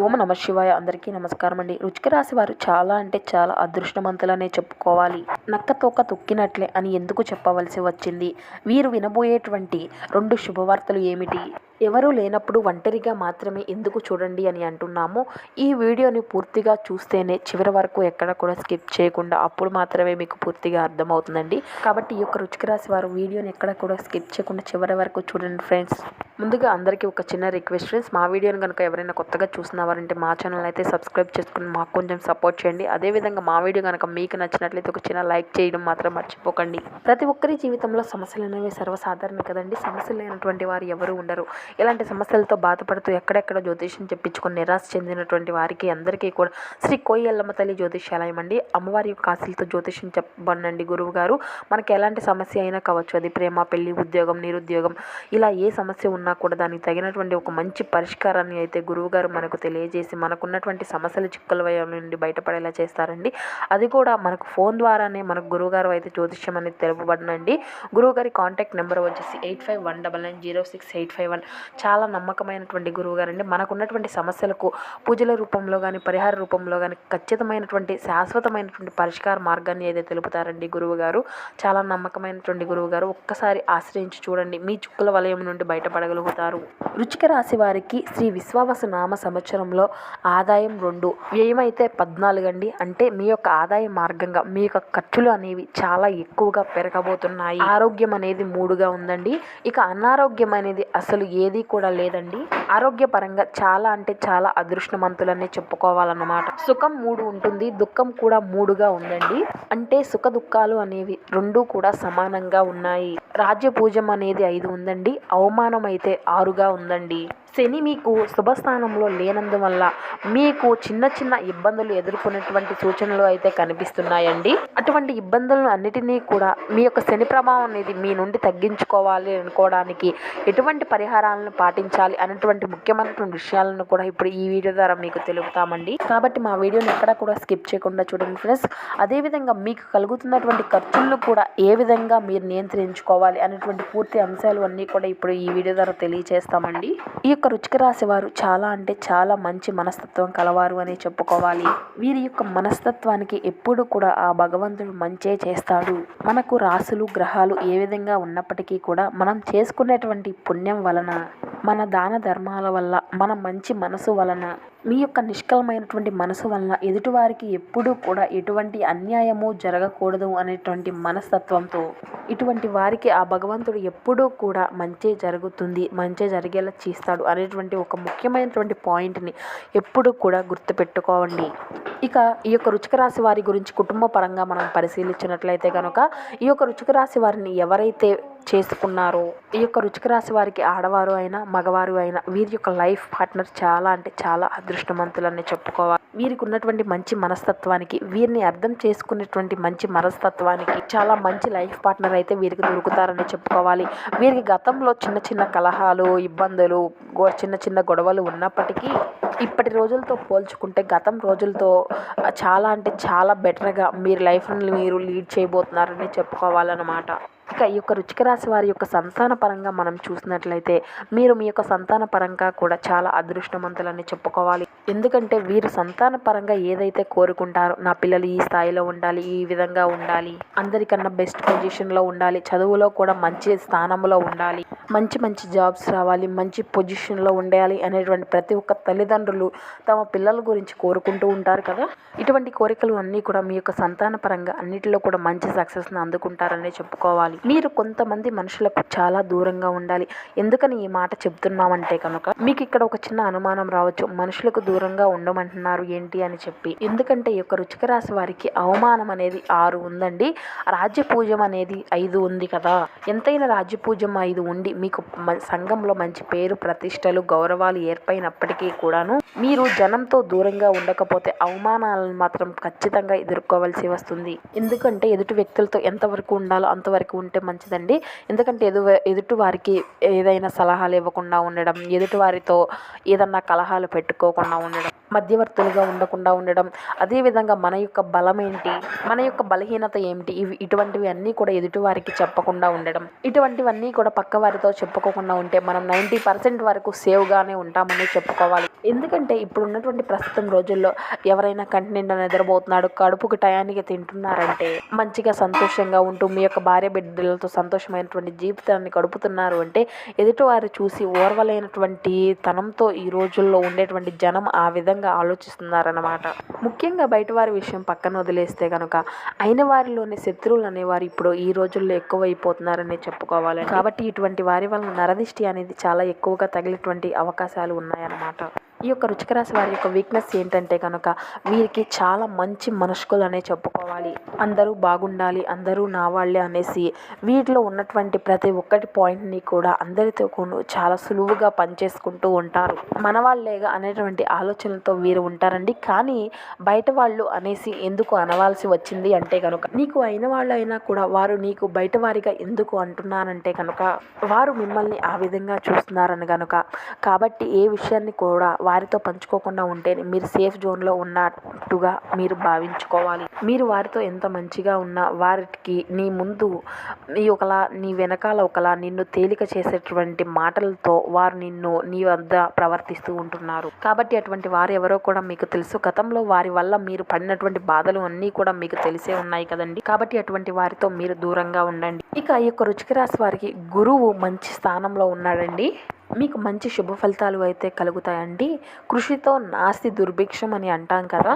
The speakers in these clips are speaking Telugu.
ఓం నమ శివాయ. అందరికీ నమస్కారం అండి. రుచిక రాశి వారు చాలా అంటే చాలా అదృష్టవంతులనే చెప్పుకోవాలి. నక్క తోక తొక్కినట్లే అని ఎందుకు చెప్పవలసి వచ్చింది? వీరు వినబోయేటువంటి రెండు శుభవార్తలు ఏమిటి? ఎవరూ లేనప్పుడు ఒంటరిగా మాత్రమే ఎందుకు చూడండి అని అంటున్నాము. ఈ వీడియోని పూర్తిగా చూస్తేనే చివరి వరకు ఎక్కడ కూడా స్కిప్ చేయకుండా అప్పుడు మాత్రమే మీకు పూర్తిగా అర్థమవుతుందండి. కాబట్టి ఈ యొక్క రుచికి రాసి వారు వీడియోని ఎక్కడ కూడా స్కిప్ చేయకుండా చివరి వరకు చూడండి ఫ్రెండ్స్. ముందుగా అందరికీ ఒక చిన్న రిక్వెస్ట్ ఫ్రెండ్స్. మా వీడియోని కనుక ఎవరైనా కొత్తగా చూసినవారంటే మా ఛానల్ అయితే సబ్స్క్రైబ్ చేసుకుని మాకు కొంచెం సపోర్ట్ చేయండి. అదేవిధంగా మా వీడియో కనుక మీకు నచ్చినట్లయితే ఒక చిన్న లైక్ చేయడం మాత్రం మర్చిపోకండి. ప్రతి ఒక్కరి జీవితంలో సమస్యలు అనేవి సర్వసాధారణం కదండి. సమస్యలు లేనటువంటి వారు ఎవరు ఉండరు. ఇలాంటి సమస్యలతో బాధపడుతూ ఎక్కడెక్కడ జ్యోతిష్యం చెప్పించుకుని నిరాశ చెందినటువంటి వారికి అందరికీ కూడా శ్రీ కోయల్లమ్మ తల్లి జ్యోతిష్యాలయం అండి. అమ్మవారి యొక్క ఆశలతో జ్యోతిష్యం చెప్పబడినండి గురువు గారు మనకి ఎలాంటి సమస్య అయినా కావచ్చు అది ప్రేమ పెళ్ళి ఉద్యోగం నిరుద్యోగం ఇలా ఏ సమస్య ఉన్నా కూడా దానికి తగినటువంటి ఒక మంచి పరిష్కారాన్ని అయితే గురువుగారు మనకు తెలియజేసి మనకున్నటువంటి సమస్యల చిక్కుల వయం నుండి బయటపడేలా చేస్తారండి. అది కూడా మనకు ఫోన్ ద్వారానే మనకు గురువుగారు అయితే జ్యోతిష్యం అనేది తెలుపబడినండి. గురువుగారి కాంటాక్ట్ నెంబర్ వచ్చేసి eight five one double nine zero six eight five one చాలా నమ్మకమైనటువంటి గురువుగారు అండి మనకున్నటువంటి సమస్యలకు పూజల రూపంలో కానీ పరిహార రూపంలో కానీ ఖచ్చితమైనటువంటి శాశ్వతమైనటువంటి పరిష్కార మార్గాన్ని అయితే తెలుపుతారండి గురువు గారు చాలా నమ్మకమైనటువంటి గురువుగారు ఒక్కసారి ఆశ్రయించి చూడండి. మీ చుక్కల వలయం నుండి బయటపడగలుగుతారు. రుచిక రాశి వారికి శ్రీ విశ్వావసు నామ సంవత్సరంలో ఆదాయం రెండు వ్యయం అయితే పద్నాలుగు అండి. అంటే మీ యొక్క ఆదాయ మార్గంగా మీ యొక్క ఖర్చులు అనేవి చాలా ఎక్కువగా పెరగబోతున్నాయి. ఆరోగ్యం అనేది మూడుగా ఉందండి. ఇక అనారోగ్యం అనేది అసలు ఏ ఏది కూడా లేదండి. ఆరోగ్యపరంగా చాలా అంటే చాలా అదృష్టవంతులనే చెప్పుకోవాలన్నమాట. సుఖం మూడు ఉంటుంది. దుఃఖం కూడా మూడుగా ఉందండి. అంటే సుఖ దుఃఖాలు అనేవి రెండు కూడా సమానంగా ఉన్నాయి. రాజ్య పూజం అనేది ఐదు ఉందండి. అవమానం అయితే ఆరుగా ఉందండి. శని మీకు శుభస్థానంలో లేనందువల్ల మీకు చిన్న చిన్న ఇబ్బందులు ఎదుర్కొనేటువంటి సూచనలు అయితే కనిపిస్తున్నాయండి. అటువంటి ఇబ్బందులను అన్నిటినీ కూడా మీ యొక్క శని ప్రభావం అనేది మీ నుండి తగ్గించుకోవాలి అనుకోవడానికి ఎటువంటి పరిహారాలను పాటించాలి అనేటువంటి ముఖ్యమైనటువంటి విషయాలను కూడా ఇప్పుడు ఈ వీడియో ద్వారా మీకు తెలుపుతామండి. కాబట్టి మా వీడియోని ఎక్కడ కూడా స్కిప్ చేయకుండా చూడండి ఫ్రెండ్స్. అదేవిధంగా మీకు కలుగుతున్నటువంటి ఖర్చులను కూడా ఏ విధంగా మీరు నియంత్రించుకోవాలి అనేటువంటి పూర్తి అంశాలు అన్నీ కూడా ఇప్పుడు ఈ వీడియో ద్వారా తెలియజేస్తామండి ఈ యొక్క రుచిక రాసేవారు. చాలా అంటే చాలా మంచి మనస్తత్వం కలవారు అని చెప్పుకోవాలి. వీరి యొక్క మనస్తత్వానికి ఎప్పుడు కూడా ఆ భగవంతుడు మంచే చేస్తాడు. మనకు రాసులు గ్రహాలు ఏ విధంగా ఉన్నప్పటికీ కూడా మనం చేసుకునేటువంటి పుణ్యం వలన మన దాన ధర్మాల వల్ల మన మంచి మనసు వలన మీ యొక్క నిష్కలమైనటువంటి మనసు వలన ఎదుటివారికి ఎప్పుడూ కూడా ఎటువంటి అన్యాయము జరగకూడదు అనేటువంటి మనస్తత్వంతో ఇటువంటి వారికి ఆ భగవంతుడు ఎప్పుడూ కూడా మంచి జరుగుతుంది మంచి జరిగేలా చేస్తాడు అనేటువంటి ఒక ముఖ్యమైనటువంటి పాయింట్ని ఎప్పుడూ కూడా గుర్తుపెట్టుకోవండి. ఇక ఈ యొక్క రుచిక రాశి వారి గురించి కుటుంబ పరంగా మనం పరిశీలించినట్లయితే కనుక ఈ యొక్క రుచిక రాశి వారిని ఎవరైతే చేసుకున్నారు. ఈ యొక్క రుచిక రాశి వారికి ఆడవారు అయినా మగవారు అయినా వీరి యొక్క లైఫ్ పార్ట్నర్ చాలా అంటే చాలా అదృష్టవంతులని చెప్పుకోవాలి. వీరికి ఉన్నటువంటి మంచి మనస్తత్వానికి వీరిని అర్థం చేసుకునేటువంటి మంచి మనస్తత్వానికి చాలా మంచి లైఫ్ పార్ట్నర్ అయితే వీరికి దొరుకుతారని చెప్పుకోవాలి. వీరికి గతంలో చిన్న చిన్న కలహాలు ఇబ్బందులు గో- చిన్న చిన్న గొడవలు ఉన్నప్పటికీ ఇప్పటి రోజులతో పోల్చుకుంటే గతం రోజులతో చాలా అంటే చాలా బెటర్గా మీరు లైఫ్ని మీరు లీడ్ చేయబోతున్నారని చెప్పుకోవాలన్నమాట. ఇక ఈ యొక్క రుచిక రాశి వారి యొక్క సంతాన పరంగా మనం చూసినట్లయితే మీరు మీ యొక్క సంతాన పరంగా కూడా చాలా అదృష్టవంతులని చెప్పుకోవాలి. ఎందుకంటే వీరు సంతాన పరంగా ఏదైతే కోరుకుంటారో నా పిల్లలు ఈ స్థాయిలో ఉండాలి ఈ విధంగా ఉండాలి అందరికన్నా బెస్ట్ పొజిషన్లో ఉండాలి చదువులో కూడా మంచి స్థానంలో ఉండాలి మంచి మంచి జాబ్స్ రావాలి మంచి పొజిషన్లో ఉండాలి అనేటువంటి ప్రతి ఒక్క తల్లిదండ్రులు తమ పిల్లల గురించి కోరుకుంటూ ఉంటారు కదా. ఇటువంటి కోరికలు అన్నీ కూడా మీ యొక్క సంతాన పరంగా అన్నిటిలో కూడా మంచి సక్సెస్ని అందుకుంటారని చెప్పుకోవాలి. మీరు కొంతమంది మనుషులకు చాలా దూరంగా ఉండాలి. ఎందుకని ఈ మాట చెప్తున్నామంటే కనుక మీకు ఇక్కడ ఒక చిన్న అనుమానం రావచ్చు. మనుషులకు దూరంగా ఉండమంటున్నారు ఏంటి అని చెప్పి. ఎందుకంటే ఈ యొక్క రుచిక రాశి వారికి అవమానం అనేది ఆరు ఉందండి. రాజ్య పూజం అనేది ఐదు ఉంది కదా. ఎంతైనా రాజ్య పూజం ఐదు ఉండి మీకు సంఘంలో మంచి పేరు ప్రతిష్టలు గౌరవాలు ఏర్పడినప్పటికీ కూడాను మీరు జనంతో దూరంగా ఉండకపోతే అవమానాలను మాత్రం ఖచ్చితంగా ఎదుర్కోవాల్సి వస్తుంది. ఎందుకంటే ఎదుటి వ్యక్తులతో ఎంతవరకు ఉండాలో అంతవరకు ఉంటే మంచిదండి. ఎందుకంటే ఎదు ఎదుటి వారికి ఏదైనా సలహాలు ఇవ్వకుండా ఉండడం ఎదుటి వారితో ఏదన్నా కలహాలు పెట్టుకోకుండా ఉండడం మధ్యవర్తులుగా ఉండకుండా ఉండడం అదేవిధంగా మన యొక్క బలం ఏంటి మన యొక్క బలహీనత ఏమిటి ఇవి ఇటువంటివి అన్నీ కూడా ఎదుటి వారికి చెప్పకుండా ఉండడం. ఇటువంటివన్నీ కూడా పక్క వారితో చెప్పుకోకుండా ఉంటే మనం నైంటీ పర్సెంట్ వరకు సేవ్గానే ఉంటామని చెప్పుకోవాలి. ఎందుకంటే ఇప్పుడు ఉన్నటువంటి ప్రస్తుతం రోజుల్లో ఎవరైనా కంటి నిండా నిద్రపోతున్నాడు కడుపుకు టయానికి తింటున్నారంటే మంచిగా సంతోషంగా ఉంటూ మీ యొక్క భార్య బిడ్డ బిడ్డలతో సంతోషమైనటువంటి జీవితాన్ని గడుపుతున్నారు అంటే ఎదుటివారు చూసి ఓర్వలేనటువంటి తనంతో ఈ రోజుల్లో ఉండేటువంటి జనం ఆ విధంగా ఆలోచిస్తున్నారన్నమాట. ముఖ్యంగా బయట వారి విషయం పక్కన వదిలేస్తే కనుక అయిన వారిలోని శత్రువులు అనేవారు ఇప్పుడు ఈ రోజుల్లో ఎక్కువైపోతున్నారని చెప్పుకోవాలి కాబట్టి ఇటువంటి వారి వలన నరదిష్టి అనేది చాలా ఎక్కువగా తగిలేటువంటి అవకాశాలు ఉన్నాయన్నమాట. ఈ యొక్క రుచిక రాశి వారి యొక్క వీక్నెస్ ఏంటంటే కనుక వీరికి చాలా మంచి మనస్కులు అనే చెప్పుకోవాలి. అందరూ బాగుండాలి అందరూ నా వాళ్ళే అనేసి వీటిలో ఉన్నటువంటి ప్రతి ఒక్కటి పాయింట్ని కూడా అందరితో కూడా చాలా సులువుగా పనిచేసుకుంటూ ఉంటారు. మన వాళ్ళేగా అనేటువంటి ఆలోచనలతో వీరు ఉంటారండి. కానీ బయట వాళ్ళు అనేసి ఎందుకు అనవాల్సి వచ్చింది అంటే కనుక నీకు అయిన వాళ్ళు అయినా కూడా వారు నీకు బయట వారిగా ఎందుకు అంటున్నారంటే కనుక వారు మిమ్మల్ని ఆ విధంగా చూస్తున్నారని కనుక కాబట్టి ఏ విషయాన్ని కూడా వారితో పంచుకోకుండా ఉంటే మీరు సేఫ్ జోన్లో ఉన్నట్టుగా మీరు భావించుకోవాలి. మీరు వారితో ఎంత మంచిగా ఉన్నా వారికి నీ ముందు నీ ఒకలా నీ వెనకాల ఒకలా నిన్ను తేలిక చేసేటువంటి మాటలతో వారు నిన్ను నీ వద్ద ప్రవర్తిస్తూ ఉంటున్నారు. కాబట్టి అటువంటి వారు ఎవరో కూడా మీకు తెలుసు. గతంలో వారి వల్ల మీరు పడినటువంటి బాధలు అన్నీ కూడా మీకు తెలిసే ఉన్నాయి కదండి. కాబట్టి అటువంటి వారితో మీరు దూరంగా ఉండండి. ఇక ఈ యొక్క రుచిక రాశి వారికి గురువు మంచి స్థానంలో ఉన్నాడండి. మీకు మంచి శుభ ఫలితాలు అయితే కలుగుతాయండి. కృషితో నాస్తి దుర్భిక్షం అని అంటాం కదా.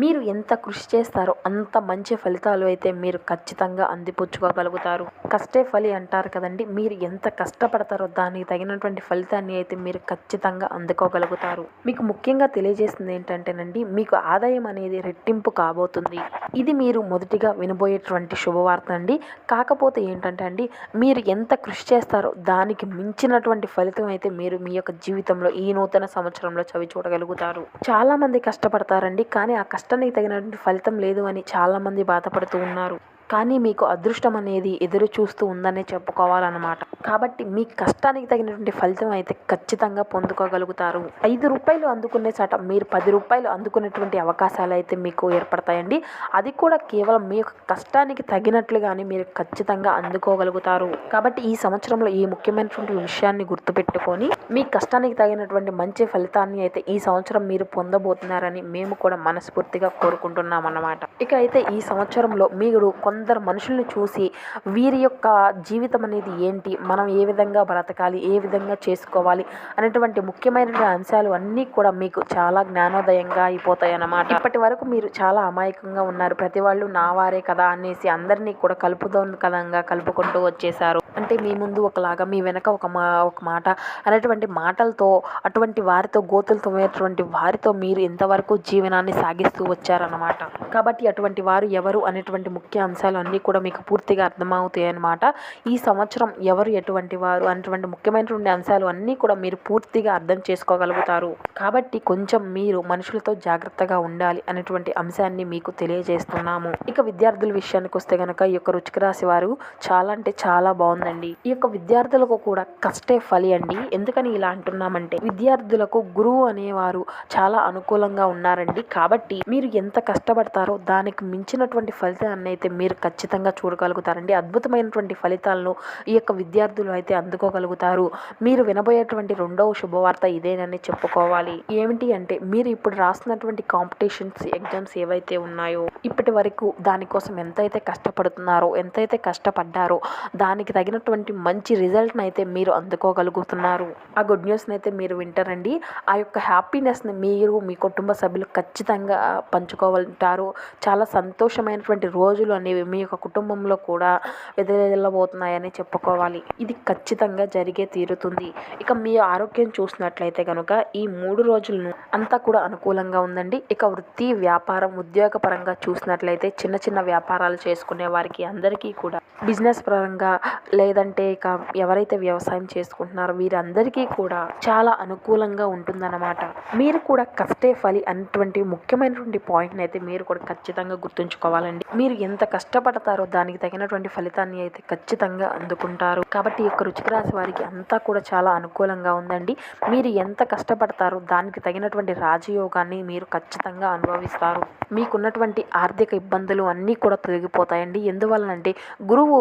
మీరు ఎంత కృషి చేస్తారో అంత మంచి ఫలితాలు అయితే మీరు ఖచ్చితంగా అందిపుచ్చుకోగలుగుతారు. కష్టే ఫలి అంటారు కదండి. మీరు ఎంత కష్టపడతారో దానికి తగినటువంటి ఫలితాన్ని అయితే మీరు ఖచ్చితంగా అందుకోగలుగుతారు. మీకు ముఖ్యంగా తెలియజేసింది ఏంటంటేనండి మీకు ఆదాయం అనేది రెట్టింపు కాబోతుంది. ఇది మీరు మొదటిగా వినబోయేటువంటి శుభవార్త అండి. కాకపోతే ఏంటంటే అండి మీరు ఎంత కృషి చేస్తారో దానికి మించినటువంటి ఫలితం అయితే మీరు మీ యొక్క జీవితంలో ఈ నూతన సంవత్సరంలో చవి చూడగలుగుతారు చాలా మంది కష్టపడతారండి కానీ ఆ కష్ట కష్టానికి తగినటువంటి ఫలితం లేదు అని చాలామంది బాధపడుతూ ఉన్నారు. కానీ మీకు అదృష్టం అనేది ఎదురు చూస్తూ ఉందనే చెప్పుకోవాలన్నమాట. కాబట్టి మీ కష్టానికి తగినటువంటి ఫలితం అయితే ఖచ్చితంగా పొందుకోగలుగుతారు. ఐదు రూపాయలు అందుకునే చోట మీరు పది రూపాయలు అందుకునేటువంటి అవకాశాలు అయితే మీకు ఏర్పడతాయండి. అది కూడా కేవలం మీ యొక్క కష్టానికి తగినట్లుగానే మీరు ఖచ్చితంగా అందుకోగలుగుతారు. కాబట్టి ఈ సంవత్సరంలో ఈ ముఖ్యమైనటువంటి విషయాన్ని గుర్తుపెట్టుకొని మీ కష్టానికి తగినటువంటి మంచి ఫలితాన్ని అయితే ఈ సంవత్సరం మీరు పొందబోతున్నారని మేము కూడా మనస్ఫూర్తిగా కోరుకుంటున్నాం అన్నమాట ఇక అయితే ఈ సంవత్సరంలో మీరు అందరు మనుషుల్ని చూసి వీరి యొక్క జీవితం అనేది ఏంటి? మనం ఏ విధంగా బ్రతకాలి? ఏ విధంగా చేసుకోవాలి? అనేటువంటి ముఖ్యమైన అంశాలు అన్నీ కూడా మీకు చాలా జ్ఞానోదయంగా అయిపోతాయి అన్నమాట. ఇప్పటి వరకు మీరు చాలా అమాయకంగా ఉన్నారు. ప్రతి వాళ్ళు నా వారే కదా అనేసి అందరినీ కూడా కలుపుదోన్ కదంగా కలుపుకుంటూ వచ్చేసారు అంటే మీ ముందు ఒకలాగా మీ వెనక ఒక మా ఒక మాట అనేటువంటి మాటలతో అటువంటి వారితో గోతులు తవ్వేటువంటి వారితో మీరు ఇంతవరకు జీవనాన్ని సాగిస్తూ వచ్చారన్నమాట. కాబట్టి అటువంటి వారు ఎవరు అనేటువంటి ముఖ్య అంశాలు అన్నీ కూడా మీకు పూర్తిగా అర్థమవుతాయి అన్నమాట ఈ సంవత్సరం ఎవరు ఎటువంటి వారు అనేటువంటి ముఖ్యమైనటువంటి అంశాలు అన్నీ కూడా మీరు పూర్తిగా అర్థం చేసుకోగలుగుతారు. కాబట్టి కొంచెం మీరు మనుషులతో జాగ్రత్తగా ఉండాలి అనేటువంటి అంశాన్ని మీకు తెలియజేస్తున్నాము. ఇక విద్యార్థుల విషయానికి వస్తే కనుక ఈ యొక్క రుచికరాశి వారు చాలా అంటే చాలా బాగుంది. ఉందండి. ఈ యొక్క విద్యార్థులకు కూడా కష్టే ఫలి అండి. ఎందుకని ఇలా అంటున్నామంటే విద్యార్థులకు గురువు అనేవారు చాలా అనుకూలంగా ఉన్నారండి. కాబట్టి మీరు ఎంత కష్టపడతారో దానికి మించినటువంటి ఫలితాన్ని అయితే మీరు ఖచ్చితంగా చూడగలుగుతారండి. అద్భుతమైనటువంటి ఫలితాలను ఈ యొక్క విద్యార్థులు అయితే అందుకోగలుగుతారు. మీరు వినబోయేటువంటి రెండవ శుభవార్త ఇదేనని చెప్పుకోవాలి. ఏమిటి అంటే మీరు ఇప్పుడు రాస్తున్నటువంటి కాంపిటీషన్స్ ఎగ్జామ్స్ ఏవైతే ఉన్నాయో ఇప్పటి వరకు దానికోసం ఎంతైతే కష్టపడుతున్నారో ఎంతైతే కష్టపడ్డారో దానికి తగిన తగినటువంటి మంచి రిజల్ట్ని అయితే మీరు అందుకోగలుగుతున్నారు. ఆ గుడ్ న్యూస్ని అయితే మీరు వింటారండి. ఆ యొక్క హ్యాపీనెస్ని మీరు మీ కుటుంబ సభ్యులు ఖచ్చితంగా పంచుకోవాలంటారు చాలా సంతోషమైనటువంటి రోజులు అనేవి మీ యొక్క కుటుంబంలో కూడా వెదజల్లబోతున్నాయని చెప్పుకోవాలి. ఇది ఖచ్చితంగా జరిగే తీరుతుంది. ఇక మీ ఆరోగ్యం చూసినట్లయితే కనుక ఈ మూడు రోజులను అంతా కూడా అనుకూలంగా ఉందండి. ఇక వృత్తి వ్యాపారం ఉద్యోగపరంగా చూసినట్లయితే చిన్న చిన్న వ్యాపారాలు చేసుకునే వారికి అందరికీ కూడా బిజినెస్ పరంగా లేదంటే ఇక ఎవరైతే వ్యవసాయం చేసుకుంటున్నారో వీరందరికీ కూడా చాలా అనుకూలంగా ఉంటుందన్నమాట. మీరు కూడా కష్టే ఫలి అన్నటువంటి ముఖ్యమైనటువంటి పాయింట్ని అయితే మీరు కూడా ఖచ్చితంగా గుర్తుంచుకోవాలండి. మీరు ఎంత కష్టపడతారో దానికి తగినటువంటి ఫలితాన్ని అయితే ఖచ్చితంగా అందుకుంటారు. కాబట్టి ఈ యొక్క రుచికరాశి వారికి అంతా కూడా చాలా అనుకూలంగా ఉందండి. మీరు ఎంత కష్టపడతారో దానికి తగినటువంటి రాజయోగాన్ని మీరు ఖచ్చితంగా అనుభవిస్తారు. మీకున్నటువంటి ఆర్థిక ఇబ్బందులు అన్నీ కూడా తొలగిపోతాయండి. ఎందువలనంటే గురువు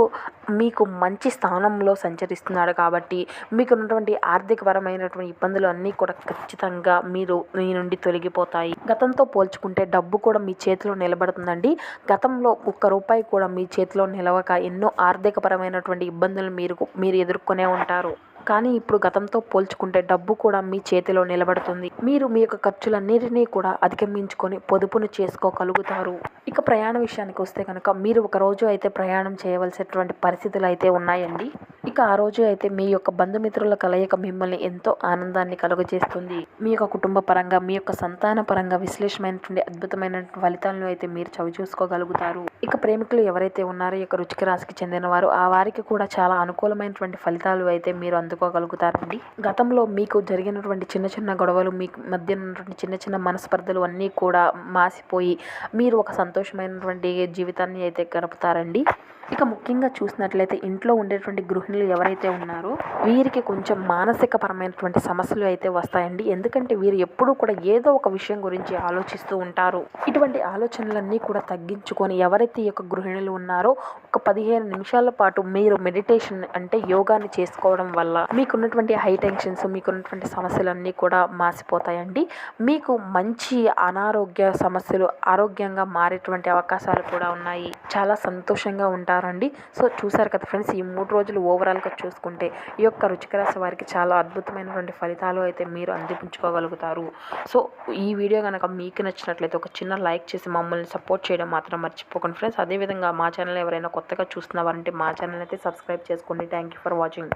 మీకు మంచి స్థానంలో సంచరిస్తున్నాడు కాబట్టి మీకు ఉన్నటువంటి ఆర్థికపరమైనటువంటి ఇబ్బందులు అన్నీ కూడా ఖచ్చితంగా మీరు మీ నుండి తొలగిపోతాయి. గతంతో పోల్చుకుంటే డబ్బు కూడా మీ చేతిలో నిలబడుతుందండి. గతంలో ఒక్క రూపాయి కూడా మీ చేతిలో నిలవక ఎన్నో ఆర్థికపరమైనటువంటి ఇబ్బందులు మీరు మీరు ఎదుర్కొనే ఉంటారు. కానీ ఇప్పుడు గతంతో పోల్చుకుంటే డబ్బు కూడా మీ చేతిలో నిలబడుతుంది. మీరు మీ యొక్క ఖర్చులన్నిటినీ కూడా అధిగమించుకొని పొదుపును చేసుకోగలుగుతారు. ఇక ప్రయాణ విషయానికి వస్తే కనుక మీరు ఒక రోజు అయితే ప్రయాణం చేయవలసినటువంటి పరిస్థితులు అయితే ఉన్నాయండి. ఇక ఆ రోజు అయితే మీ యొక్క బంధుమిత్రుల కలయిక మిమ్మల్ని ఎంతో ఆనందాన్ని కలుగజేస్తుంది. మీ యొక్క కుటుంబ పరంగా మీ యొక్క సంతాన పరంగా విశ్లేషమైనటువంటి అద్భుతమైన ఫలితాలను అయితే మీరు చవి చూసుకోగలుగుతారు ఇక ప్రేమికులు ఎవరైతే ఉన్నారో ఈ యొక్క రుచికి రాశికి చెందిన వారు ఆ వారికి కూడా చాలా అనుకూలమైనటువంటి ఫలితాలు అయితే మీరు అందుకోగలుగుతారండి గతంలో మీకు జరిగినటువంటి చిన్న చిన్న గొడవలు మీకు మధ్య ఉన్నటువంటి చిన్న చిన్న మనస్పర్ధలు అన్నీ కూడా మాసిపోయి మీరు ఒక సంతోషమైనటువంటి జీవితాన్ని అయితే గడుపుతారండి. ఇక ముఖ్యంగా చూసినట్లయితే ఇంట్లో ఉండేటువంటి గృహిణులు ఎవరైతే ఉన్నారో వీరికి కొంచెం మానసిక పరమైనటువంటి సమస్యలు అయితే వస్తాయండి. ఎందుకంటే వీరు ఎప్పుడూ కూడా ఏదో ఒక విషయం గురించి ఆలోచిస్తూ ఉంటారు. ఇటువంటి ఆలోచనలన్నీ కూడా తగ్గించుకొని ఎవరైతే ఈ యొక్క గృహిణులు ఉన్నారో ఒక పదిహేను నిమిషాల పాటు మీరు మెడిటేషన్ అంటే యోగాని చేసుకోవడం వల్ల మీకున్నటువంటి హై టెన్షన్స్ మీకున్నటువంటి సమస్యలన్నీ కూడా మాసిపోతాయండి. మీకు మంచి అనారోగ్య సమస్యలు ఆరోగ్యంగా మారేటువంటి అవకాశాలు కూడా ఉన్నాయి. చాలా సంతోషంగా ఉంటారండి. సో చూసారు కదా ఫ్రెండ్స్ ఈ మూడు రోజులు ఓవరాల్గా చూసుకుంటే ఈ యొక్క రుచిక రాశి వారికి చాలా అద్భుతమైనటువంటి ఫలితాలు అయితే మీరు అందిపించుకోగలుగుతారు సో ఈ వీడియో కనుక మీకు నచ్చినట్లయితే ఒక చిన్న లైక్ చేసి మమ్మల్ని సపోర్ట్ చేయడం మాత్రం మర్చిపోకండి ఫ్రెండ్స్ అదేవిధంగా మా ఛానల్ ఎవరైనా కొత్తగా చూస్తున్నవారంటే మా ఛానల్ అయితే సబ్స్క్రైబ్ చేసుకోండి. Thank you for watching